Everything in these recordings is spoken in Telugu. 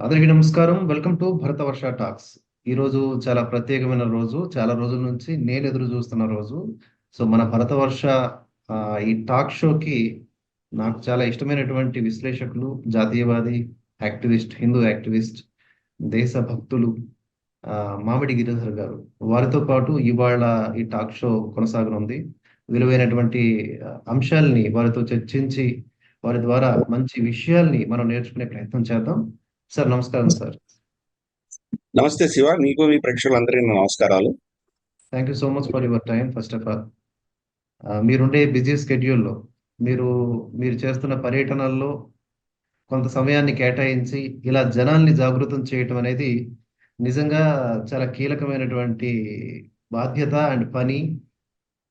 అందరికీ నమస్కారం. Welcome to Bharata Varsha talks. ఈ రోజు చాలా ప్రత్యేకమైన రోజు. చాలా రోజుల నుంచి నేను ఎదురు చూస్తున్న రోజు. సో మన భరత వర్ష ఈ టాక్ షోకి నాకు చాలా ఇష్టమైనటువంటి విశ్లేషకులు జాతీయవాది యాక్టివిస్ట్ హిందూ యాక్టివిస్ట్ దేశ భక్తులు మామిడి గిరిధర్ గారు. వారితో పాటు ఇవాళ ఈ టాక్ షో కొనసాగనుంది. విలువైనటువంటి అంశాలని వారితో చర్చించి వారి ద్వారా మంచి విషయాల్ని మనం నేర్చుకునే ప్రయత్నం చేద్దాం. సార్ నమస్కారం సార్. నమస్తే శివ నీకు మీ ప్రేక్షకులందరికీ నమస్కారాలు. Thank you so much for your time first of all మీరుండే బిజీ స్కెడ్యూల్లో మీరు మీరు చేస్తున్న పర్యటనల్లో కొంత సమయాన్ని కేటాయించి ఇలా జనాల్ని జాగృతం చేయటం అనేది నిజంగా చాలా కీలకమైనటువంటి బాధ్యత అండ్ పని.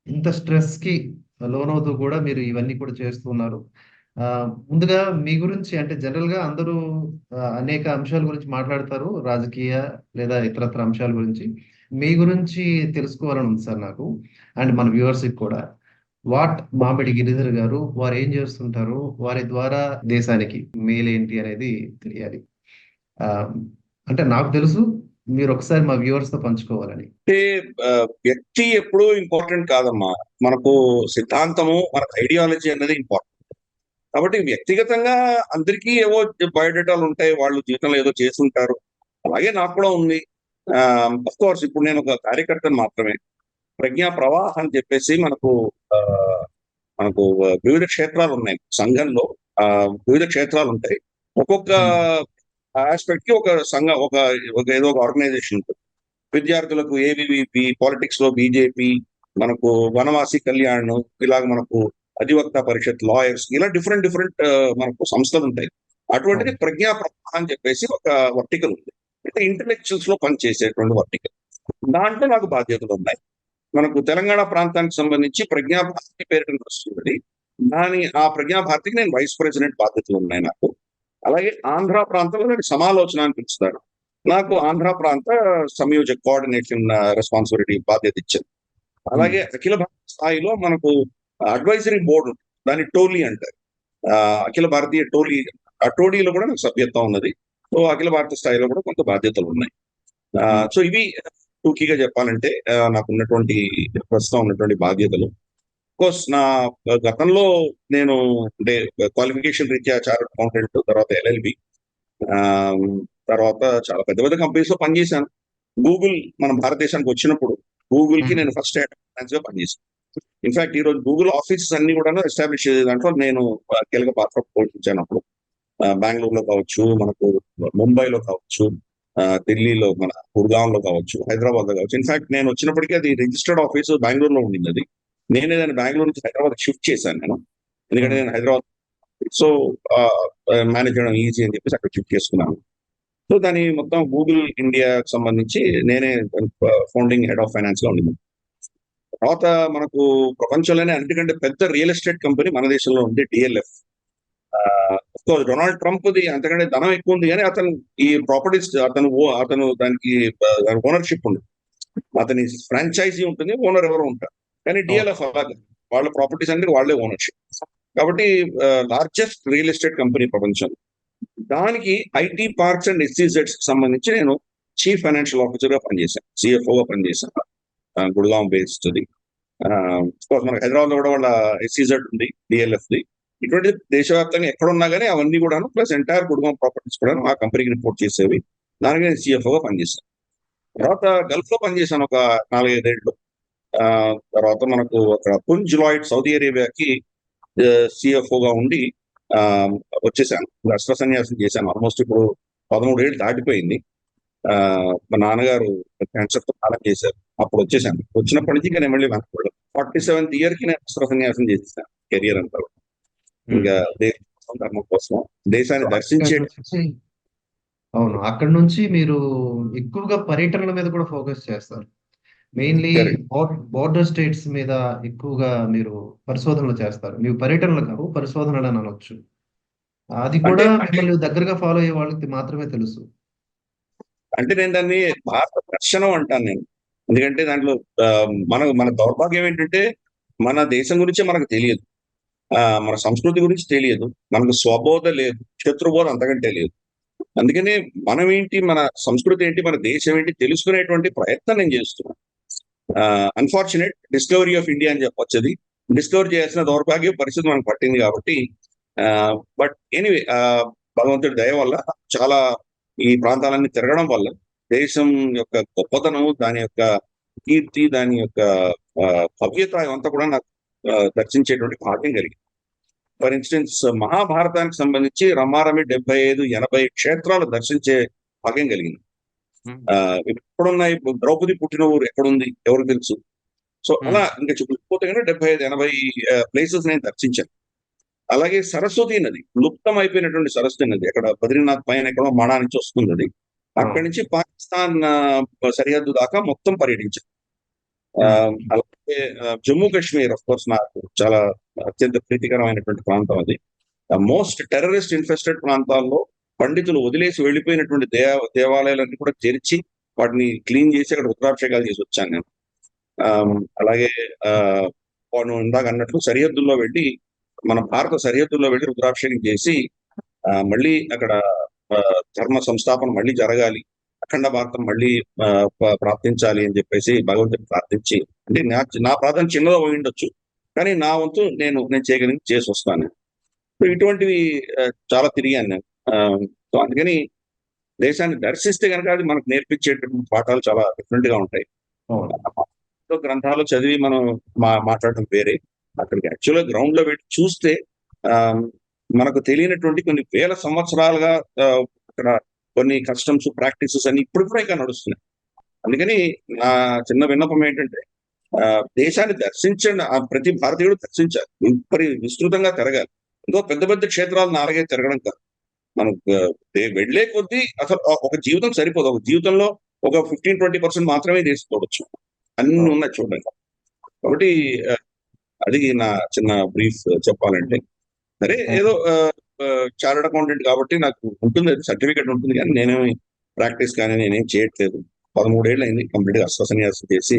ఇంత స్ట్రెస్కి లోనవుతూ కూడా మీరు ఇవన్నీ కూడా చేస్తున్నారు. ముందుగా మీ గురించి అంటే జనరల్గా అందరూ అనేక అంశాల గురించి మాట్లాడతారు రాజకీయ లేదా ఇతరత్ర అంశాల గురించి. మీ గురించి తెలుసుకోవాలని ఉంది సార్ నాకు అండ్ మన వ్యూవర్స్ కూడా. వాట్ మామిడి గిరిధర్ గారు వారు ఏం చేస్తుంటారు వారి ద్వారా దేశానికి మేలు ఏంటి అనేది తెలియాలి. ఆ, అంటే నాకు తెలుసు మీరు ఒకసారి మా వ్యూవర్స్తో పంచుకోవాలని. అంటే వ్యక్తి ఎప్పుడూ ఇంపార్టెంట్ కాదమ్మా. మనకు సిద్ధాంతము మనకు ఐడియాలజీ అనేది ఇంపార్టెంట్. కాబట్టి వ్యక్తిగతంగా అందరికీ ఏవో బయోడేటాలు ఉంటాయి వాళ్ళు జీవితంలో ఏదో చేస్తుంటారు. అలాగే నాకు కూడా ఉంది. అఫ్ కోర్స్ ఇప్పుడు నేను ఒక కార్యకర్తను మాత్రమే. ప్రజ్ఞా ప్రవాహ్ అని చెప్పేసి మనకు మనకు వివిధ క్షేత్రాలు ఉన్నాయి. సంఘంలో వివిధ క్షేత్రాలు ఉంటాయి. ఒక్కొక్క ఆస్పెక్ట్కి ఒక సంఘ ఒక ఒక ఏదో ఒక ఆర్గనైజేషన్ ఉంటుంది. విద్యార్థులకు ఏబీవీపీ పాలిటిక్స్లో బీజేపీ మనకు వనవాసి కళ్యాణ్ ఇలాగ మనకు అధివక్త పరిషత్ లాయర్స్ ఇలా డిఫరెంట్ డిఫరెంట్ మనకు సంస్థలు ఉంటాయి. అటువంటిది ప్రజ్ఞా ప్రవాహం అని చెప్పేసి ఒక వర్టికల్ ఉంది. అంటే ఇంటలెక్చువల్స్లో పనిచేసేటువంటి వర్టికల్. దాంట్లో నాకు బాధ్యతలు ఉన్నాయి. మనకు తెలంగాణ ప్రాంతానికి సంబంధించి ప్రజ్ఞా భారతి పేరు వస్తుంది దాని ఆ ప్రజ్ఞా భారతికి నేను వైస్ ప్రెసిడెంట్ బాధ్యతలు ఉన్నాయి నాకు. అలాగే ఆంధ్ర ప్రాంతంలో నేను సమాలోచన అని పిలుస్తాను నాకు ఆంధ్ర ప్రాంత సంయోజక కోఆర్డినేషన్ రెస్పాన్సిబిలిటీ బాధ్యత ఇచ్చింది అలాగే అఖిల భారత స్థాయిలో మనకు అడ్వైజరీ బోర్డు ఉంటుంది. దాన్ని టోలీ అంటారు. అఖిల భారతీయ టోలీ ఆ టోలీలో కూడా నాకు సభ్యత్వం ఉన్నది. సో అఖిల భారత స్థాయిలో కూడా కొంత బాధ్యతలు ఉన్నాయి. ఆ, సో ఇవి టూకీగా చెప్పాలంటే నాకు ఉన్నటువంటి ప్రస్తుతం ఉన్నటువంటి బాధ్యతలు. కోర్స్ నా గతంలో నేను అంటే క్వాలిఫికేషన్ రీత్యా చార్ట్ అకౌంటెంట్ తర్వాత ఎల్ఎల్బి తర్వాత చాలా పెద్ద పెద్ద కంపెనీస్లో పనిచేశాను. గూగుల్ మన భారతదేశానికి వచ్చినప్పుడు గూగుల్కి నేను ఫస్ట్ ఫైనాన్స్గా పనిచేశాను. ఇన్ఫాక్ట్ ఈ రోజు గూగుల్ ఆఫీసెస్ అన్ని కూడా ఎస్టాబ్లిష్ చేసే దాంట్లో నేను కీలక పాత్ర పోషించాను అప్పుడు. బెంగళూరులో కావచ్చు మనకు ముంబైలో కావచ్చు ఢిల్లీలో మన గుర్గాంలో కావచ్చు హైదరాబాద్లో కావచ్చు ఇన్ఫాక్ట్ నేను వచ్చినప్పటికీ అది రిజిస్టర్డ్ ఆఫీస్ బెంగళూరులో ఉండింది అది. నేనే దాన్ని బెంగళూరు నుంచి హైదరాబాద్ షిఫ్ట్ చేశాను నేను. ఎందుకంటే నేను హైదరాబాద్ సో మేనేజ్ చేయడం ఈజీ అని చెప్పేసి అక్కడ షిఫ్ట్ చేసుకున్నాను. సో దాని మొత్తం గూగుల్ ఇండియాకి సంబంధించి నేనే ఫౌండింగ్ హెడ్ ఆఫ్ ఫైనాన్స్గా ఉండింది. తర్వాత మనకు ప్రపంచంలోనే అన్నిటికంటే పెద్ద రియల్ ఎస్టేట్ కంపెనీ మన దేశంలో ఉంది డిఎల్ఎఫ్ కోర్స్ డొనాల్డ్ ట్రంప్ ది అంతకంటే ధనం ఎక్కువ ఉంది కానీ అతను ఈ ప్రాపర్టీస్ అతను అతను దానికి ఓనర్షిప్ ఉంది. అతని ఫ్రాంచైజీ ఉంటుంది ఓనర్ ఎవరు ఉంటారు. కానీ డిఎల్ఎఫ్ అలాగే వాళ్ళ ప్రాపర్టీస్ అన్ని వాళ్ళే ఓనర్షిప్ కాబట్టి లార్జెస్ట్ రియల్ ఎస్టేట్ కంపెనీ ప్రపంచం దానికి ఐటీ పార్క్స్ అండ్ ఎస్సీజెడ్స్ సంబంధించి నేను చీఫ్ ఫైనాన్షియల్ ఆఫీసర్గా పనిచేశాను CFO గా పనిచేశాను. గుడ్గాం బేస్డ్ కోర్స్ మనకి హైదరాబాద్లో కూడా వాళ్ళ ఎస్సీజెడ్ ఉంది డిఎల్ఎఫ్ ది. ఇటువంటి దేశవ్యాప్తంగా ఎక్కడ ఉన్నా కానీ అవన్నీ కూడాను ప్లస్ ఎంటైర్ గుడ్గాం ప్రాపర్టీస్ కూడా ఆ కంపెనీకి రిపోర్ట్ చేసేవి. దానికి నేను CFO పనిచేశాను. తర్వాత గల్ఫ్లో పనిచేశాను ఒక నాలుగైదేళ్ళు. ఆ, తర్వాత మనకు అక్కడ పుంజ్ లాయిడ్ సౌదీ అరేబియాకి సిఎఫ్ఓగా గా ఉండి ఆ, వచ్చేసాను అష్ట సన్యాసం చేశాను. ఆల్మోస్ట్ ఇప్పుడు పదమూడు ఏళ్ళు దాటిపోయింది. ఆ, మా నాన్నగారు క్యాన్సర్తో కాలం చేశారు. అప్పుడు వచ్చేసాను వచ్చినప్పటి నుంచి ఇంకా నేను మళ్ళీ వెనకబడలేదు ఫార్టీ సెవెంత్ ఇయర్కి నేను అస్త్ర సన్యాసం చేసేసాను కెరియర్ అంతా. ఇంకా దేశం ధర్మం కోసం దేశాన్ని దర్శించే అవును అక్కడ నుంచి మీరు ఎక్కువగా పర్యటనల మీద కూడా ఫోకస్ చేస్తారు. మెయిన్లీ. బోర్డర్ స్టేట్స్ మీద ఎక్కువగా మీరు పరిశోధనలు చేస్తారు. మీరు పర్యటనలు కావు పరిశోధనలు అని అనొచ్చు. అది కూడా మిమ్మల్ని దగ్గరగా ఫాలో అయ్యే వాళ్ళకి మాత్రమే తెలుసు. అంటే నేను దాన్ని భారత దర్శనం అంటాను నేను. ఎందుకంటే దాంట్లో మన మన దౌర్భాగ్యం ఏంటంటే మన దేశం గురించి మనకు తెలియదు. ఆ, మన సంస్కృతి గురించి తెలియదు. మనకు స్వబోధ లేదు శత్రుబోధ అంతకంటే లేదు. అందుకనే మనం ఏంటి మన సంస్కృతి ఏంటి మన దేశం ఏంటి తెలుసుకునేటువంటి ప్రయత్నం నేను చేస్తున్నాను. అన్ఫార్చునేట్ డిస్కవరీ ఆఫ్ ఇండియా అని చెప్పొచ్చు అది డిస్కవర్ చేయాల్సిన దౌర్భాగ్య పరిస్థితి మనకు పట్టింది కాబట్టి బట్ ఎనీవే భగవంతుడి దయ వల్ల చాలా ఈ ప్రాంతాలన్నీ తిరగడం వల్ల దేశం యొక్క గొప్పతనం దాని యొక్క కీర్తి దాని యొక్క భవ్యత ఇవంతా కూడా నాకు దర్శించేటువంటి భాగ్యం కలిగింది. ఫర్ ఇన్స్టెన్స్ మహాభారతానికి సంబంధించి రమారమి డెబ్బై ఐదు ఎనభై క్షేత్రాలు దర్శించే భాగ్యం కలిగింది. ఆ, ఎక్కడున్నాయి ఇప్పుడు ద్రౌపది పుట్టిన ఊరు ఎక్కడుంది ఎవరికి తెలుసు? సో అలా ఇంకా చెప్పకపోతే కనుక డెబ్బై ఐదు ఎనభై ప్లేసెస్ నేను దర్శించాను. అలాగే సరస్వతి నది లుప్తం అయిపోయినటువంటి సరస్వతి నది అక్కడ బద్రీనాథ్ పైన ఎక్కడో మణా నుంచి వస్తుంది అది. అక్కడి నుంచి పాకిస్తాన్ సరిహద్దు దాకా మొత్తం పర్యటించాను ఆ, అలాగే జమ్మూ కాశ్మీర్ ఆఫ్ కోర్స్ నాకు చాలా అత్యంత ప్రీతికరమైనటువంటి ప్రాంతం అది. మోస్ట్ టెర్రరిస్ట్ ఇన్ఫెస్టెడ్ ప్రాంతాల్లో పండితులు వదిలేసి వెళ్ళిపోయినటువంటి దేవ దేవాలయాలన్నీ కూడా తెరిచి వాటిని క్లీన్ చేసి అక్కడ రుద్రాభిషేకాలు చేసి వచ్చాను నేను. అలాగే ఆ, వాడు ఇందాక అన్నట్లు సరిహద్దుల్లో వెళ్ళి మన భారత సరిహద్దుల్లో వెళ్ళి రుద్రాభిషేకం చేసి మళ్ళీ అక్కడ ధర్మ సంస్థాపన మళ్ళీ జరగాలి అఖండ భారతం మళ్ళీ ప్రార్థించాలి అని చెప్పేసి భగవంతుని ప్రార్థించి అంటే నా నా ప్రార్థన చిన్నదో పోయి ఉండొచ్చు కానీ నా వంతు నేను నేను చేయగలిగి చేసి వస్తాను. సో ఇటువంటివి చాలా తిరిగాను నేను. సో అందుకని దేశాన్ని దర్శిస్తే కనుక అది మనకు నేర్పించేటువంటి పాఠాలు చాలా డిఫరెంట్గా ఉంటాయి గ్రంథాలు చదివి మనం మా మాట్లాడటం వేరే. అక్కడికి యాక్చువల్గా గ్రౌండ్లో పెట్టి చూస్తే ఆ, మనకు తెలియనటువంటి కొన్ని వేల సంవత్సరాలుగా ఆ, అక్కడ కొన్ని కస్టమ్స్ ప్రాక్టీసెస్ అన్ని ఇప్పుడు కూడా ఇంకా నడుస్తున్నాయి. అందుకని నా చిన్న విన్నపం ఏంటంటే దేశాన్ని దర్శించండి. ఆ ప్రతి భారతీయుడు దర్శించాలి. విపరి విస్తృతంగా తిరగాలి. ఇంకో పెద్ద పెద్ద క్షేత్రాలు నాలుగే తిరగడం కాదు. మనం వెళ్ళే కొద్దీ అసలు ఒక జీవితం సరిపోదు. ఒక జీవితంలో ఒక ఫిఫ్టీన్ ట్వంటీ పర్సెంట్ మాత్రమే చూడొచ్చు. అన్ని ఉన్నాయి చూడండి కాబట్టి అది నా చిన్న బ్రీఫ్ చెప్పాలంటే. సరే ఏదో చార్టెడ్ అకౌంటెంట్ కాబట్టి నాకు ఉంటుంది సర్టిఫికేట్ ఉంటుంది కానీ నేనేమి ప్రాక్టీస్ కానీ నేనేం చేయట్లేదు. పదమూడేళ్ళు అయింది కంప్లీట్గా అశ్వసన్యాసం చేసి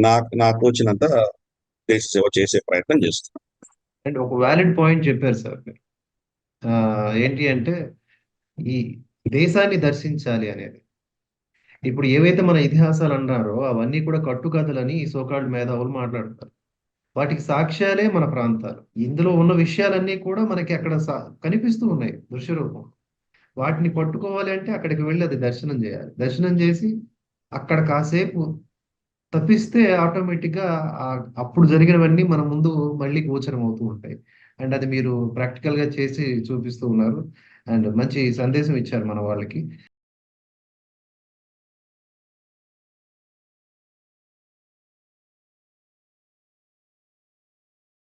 నాకు నాకు వచ్చినంత దేశ సేవ చేసే ప్రయత్నం చేస్తున్నాను అండ్ ఒక వ్యాలిడ్ పాయింట్ చెప్పారు సార్ మీరు. ఆ, ఏంటి అంటే ఈ దేశాన్ని దర్శించాలి అనేది. ఇప్పుడు ఏవైతే మన ఇతిహాసాలు అన్నారో అవన్నీ కూడా కట్టుకథలని ఈ సోకాల్డ్ మేధావులు మాట్లాడతారు. వాటికి సాక్ష్యాలే మన ప్రాంతాలు. ఇందులో ఉన్న విషయాలన్నీ కూడా మనకి అక్కడ సా- కనిపిస్తూ ఉన్నాయి దృశ్య రూపం వాటిని పట్టుకోవాలి అంటే అక్కడికి వెళ్ళి అది దర్శనం చేయాలి. దర్శనం చేసి అక్కడ కాసేపు తప్పిస్తే ఆటోమేటిక్గా అప్పుడు జరిగినవన్నీ మన ముందు మళ్ళీ గోచరం అవుతూ ఉంటాయి. అండ్ అది మీరు ప్రాక్టికల్గా చేసి చూపిస్తూ ఉన్నారు. అండ్ మంచి సందేశం ఇచ్చారు మన వాళ్ళకి.